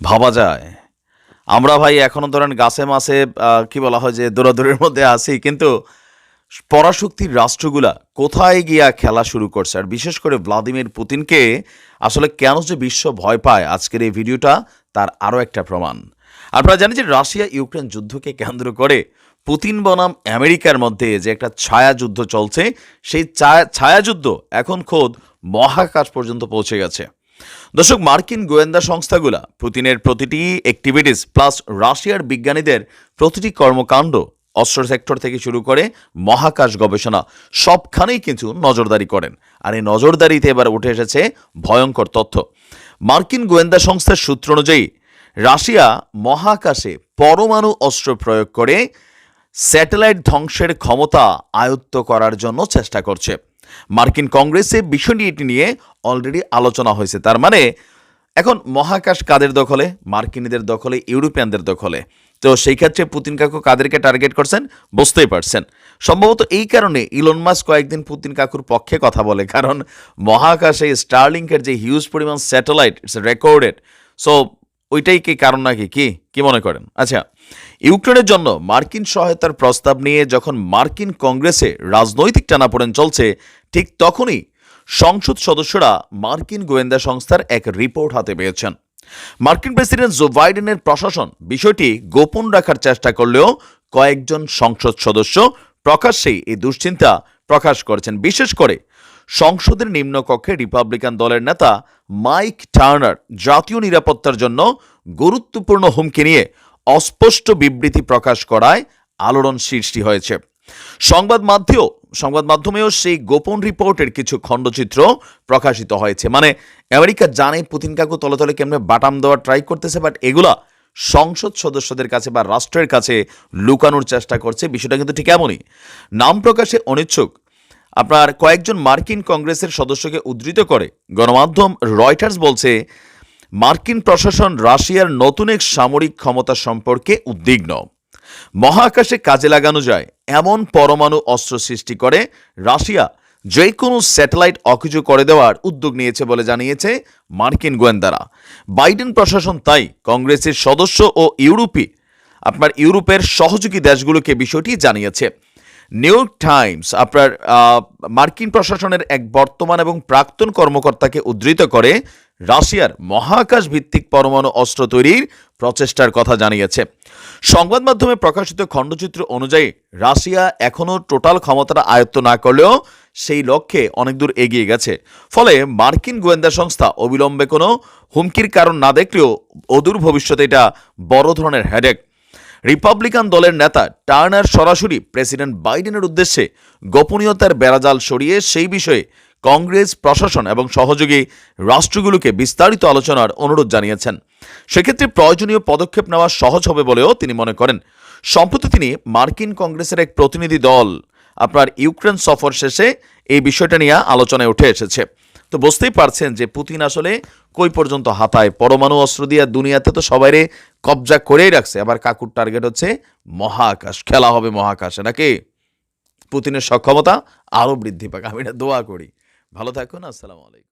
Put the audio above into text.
ভাবা যায়। আমরা ভাই এখনও ধরেন গাছে মাসে কি বলা হয় যে দৌড়াদৌড়ির মধ্যে আছি, কিন্তু পরাশক্তির রাষ্ট্রগুলা কোথায় গিয়া খেলা শুরু করছে? আর বিশেষ করে ভ্লাদিমির পুতিনকে আসলে কেন যে বিশ্ব ভয় পায় আজকের এই ভিডিওটা, তার আরও একটা প্রমাণ। আপনারা জানেন যে রাশিয়া ইউক্রেন যুদ্ধকে কেন্দ্র করে পুতিন বনাম আমেরিকার মধ্যে যে একটা ছায়া যুদ্ধ চলছে, সেই ছায়া ছায়াযুদ্ধ এখন খোদ মহাকাশ পর্যন্ত পৌঁছে গেছে। দর্শক, মার্কিন গোয়েন্দা সংস্থাগুলা পুতিনের প্রতিটি অ্যাক্টিভিটিস প্লাস রাশিয়ার বিজ্ঞানীদের প্রতিটি কর্মকাণ্ড অস্ত্র সেক্টর থেকে শুরু করে মহাকাশ গবেষণা সবখানেই কিন্তু নজরদারি করেন। আর এই নজরদারিতে এবার উঠে এসেছে ভয়ঙ্কর তথ্য। মার্কিন গোয়েন্দা সংস্থার সূত্র অনুযায়ী, রাশিয়া মহাকাশে পরমাণু অস্ত্র প্রয়োগ করে স্যাটেলাইট ধ্বংসের ক্ষমতা আয়ত্ত করার জন্য চেষ্টা করছে। মার্কিন কংগ্রেসে বিষয়টি নিয়ে অলরেডি আলোচনা হয়েছে। তার মানে এখন মহাকাশ কাদের দখলে? মার্কিনীদের দখলে, ইউরোপিয়ানদের দখলে। তো সেই ক্ষেত্রে পুতিন কাকু কাদেরকে টার্গেট করছেন? বুঝতেই পারছেন। সম্ভবত এই কারণে ইলন মাস কয়েকদিন পুতিন কাকুর পক্ষে কথা বলে, কারণ মহাকাশে স্টারলিংকের যে হিউজ পরিমাণ স্যাটেলাইট ইটস রেকর্ডেড সো ওইটাই কি কারণ নাকি? কি? কি মনে করেন? আচ্ছা ইউক্রেনের জন্য মার্কিন সহায়তার প্রস্তাব নিয়ে যখন মার্কিন কংগ্রেসে রাজনৈতিক টানাপোড়েন চলছে, ঠিক তখনই সংসদ সদস্যরা মার্কিন গোয়েন্দা সংস্থার এক রিপোর্ট হাতে পেয়েছেন। মার্কিন প্রেসিডেন্ট জো বাইডেনের প্রশাসন বিষয়টি গোপন রাখার চেষ্টা করলেও কয়েকজন সংসদ সদস্য প্রকাশ্যেই এই দুশ্চিন্তা প্রকাশ করেছেন। বিশেষ করে সংসদের নিম্নকক্ষে রিপাবলিকান দলের নেতা মাইক টার্নার জাতীয় নিরাপত্তার জন্য গুরুত্বপূর্ণ হুমকি নিয়ে অস্পষ্ট বিবৃতি প্রকাশ করায় আলোড়ন সৃষ্টি হয়েছে। সংবাদ মাধ্যমেও সংবাদ মাধ্যমেও সেই গোপন রিপোর্টের কিছু খণ্ডচিত্র প্রকাশিত হয়েছে। মানে আমেরিকা জানে পুতিন কাকু তলে তলে কেমনে বাটাম দেওয়ার ট্রাই করতেছে বাট এগুলা সংসদ সদস্যদের কাছে বা রাষ্ট্রের কাছে লুকানোর চেষ্টা করছে, বিষয়টা কিন্তু ঠিক এমনই। নাম প্রকাশে অনিচ্ছুক আপনার কয়েকজন মার্কিন কংগ্রেসের সদস্যকে উদ্ধৃত করে। গণমাধ্যম রয়টার্স বলছে, মার্কিন প্রশাসন রাশিয়ার নতুন এক সামরিক ক্ষমতা সম্পর্কে উদ্বিগ্ন। মহাকাশে কাজে লাগানো যায়, এমন পরমাণু অস্ত্র সৃষ্টি করে রাশিয়া। যে কোনো স্যাটেলাইট অকেজো করে দেওয়ার উদ্যোগ নিয়েছে বলে জানিয়েছে মার্কিন গোয়েন্দারা। বাইডেন প্রশাসন তাই কংগ্রেসের সদস্য ও ইউরোপি, আপনার ইউরোপের সহযোগী দেশগুলোকে বিষয়টি জানিয়েছে। নিউ টাইমস, আপনার মার্কিন প্রশাসনের এক বর্তমান এবং প্রাক্তন কর্মকর্তাকে উদ্ধৃত করে রাশিয়ার মহাকাশ ভিত্তিক পরমাণু অস্ত্র তৈরির প্রচেষ্টার কথা জানিয়েছে। সংবাদ মাধ্যমে প্রকাশিত খণ্ডচিত্র অনুযায়ী, রাশিয়া এখনও টোটাল ক্ষমতাটা আয়ত্ত না করলেও সেই লক্ষ্যে অনেক দূর এগিয়ে গেছে। ফলে মার্কিন গোয়েন্দা সংস্থা অবিলম্বে কোনো হুমকির কারণ না দেখলেও অদূর ভবিষ্যতে এটা বড় ধরনের হেডেক রিপাবলিকান দলের নেতা টার্নার সরাসরি প্রেসিডেন্ট বাইডেনের উদ্দেশ্যে গোপনীয়তার বেড়াজাল সরিয়ে সেই বিষয়ে কংগ্রেস, প্রশাসন এবং সহযোগী রাষ্ট্রগুলোকে বিস্তারিত আলোচনার অনুরোধ জানিয়েছেন। সেক্ষেত্রে প্রয়োজনীয় পদক্ষেপ নেওয়া সহজ হবে বলেও তিনি মনে করেন। সম্প্রতি তিনি মার্কিন কংগ্রেসের এক প্রতিনিধি দল আপনার ইউক্রেন সফর শেষে এই বিষয়টা নিয়ে আলোচনায় উঠে এসেছে। তো বুঝতেই পারছেন যে পুতিন আসলে কই পর্যন্ত হাতায় পরমাণু অস্ত্র দিয়ে দুনিয়াতে তো সবাইরে কবজা করেই রাখছে। আবার কাকুর টার্গেট হচ্ছে মহাকাশ। খেলা হবে মহাকাশে নাকি? পুতিনের সক্ষমতা আরও বৃদ্ধি পাক। আমি এটা দোয়া করি। ভালো থাকুন, আসসালামু আলাইকুম।